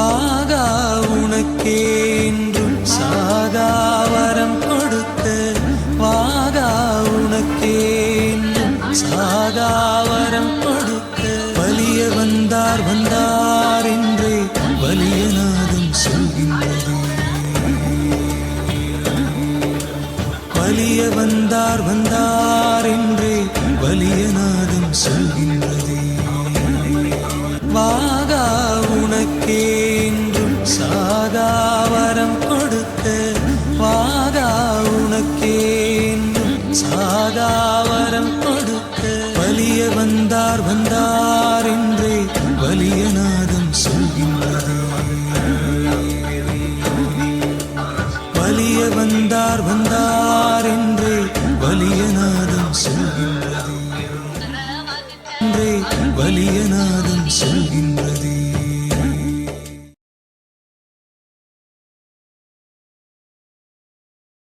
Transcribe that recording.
பாகா உனக்கேன்றும் சாகாவரம் கொடுத்த வாகா உனக்கேன்றும் சாகாவரம் கொடுத்த வலிய வந்தார் வந்தார் என்றே வலியநாதம் சொல்கின்றது. வலிய வந்தார் வந்தார் என்றே வலியநாதம் சொல்கின்றது. வாகா உனக்கே சாகாவரம் கொடுத்து வலிய வந்தார் வந்தார் என்றே வலியநாதம் சொல்கின்றது. வலிய வந்தார் வந்தார் என்றே வலியநாதம் சொல்கின்றது. வலியநாதம் சொல்கின்றது.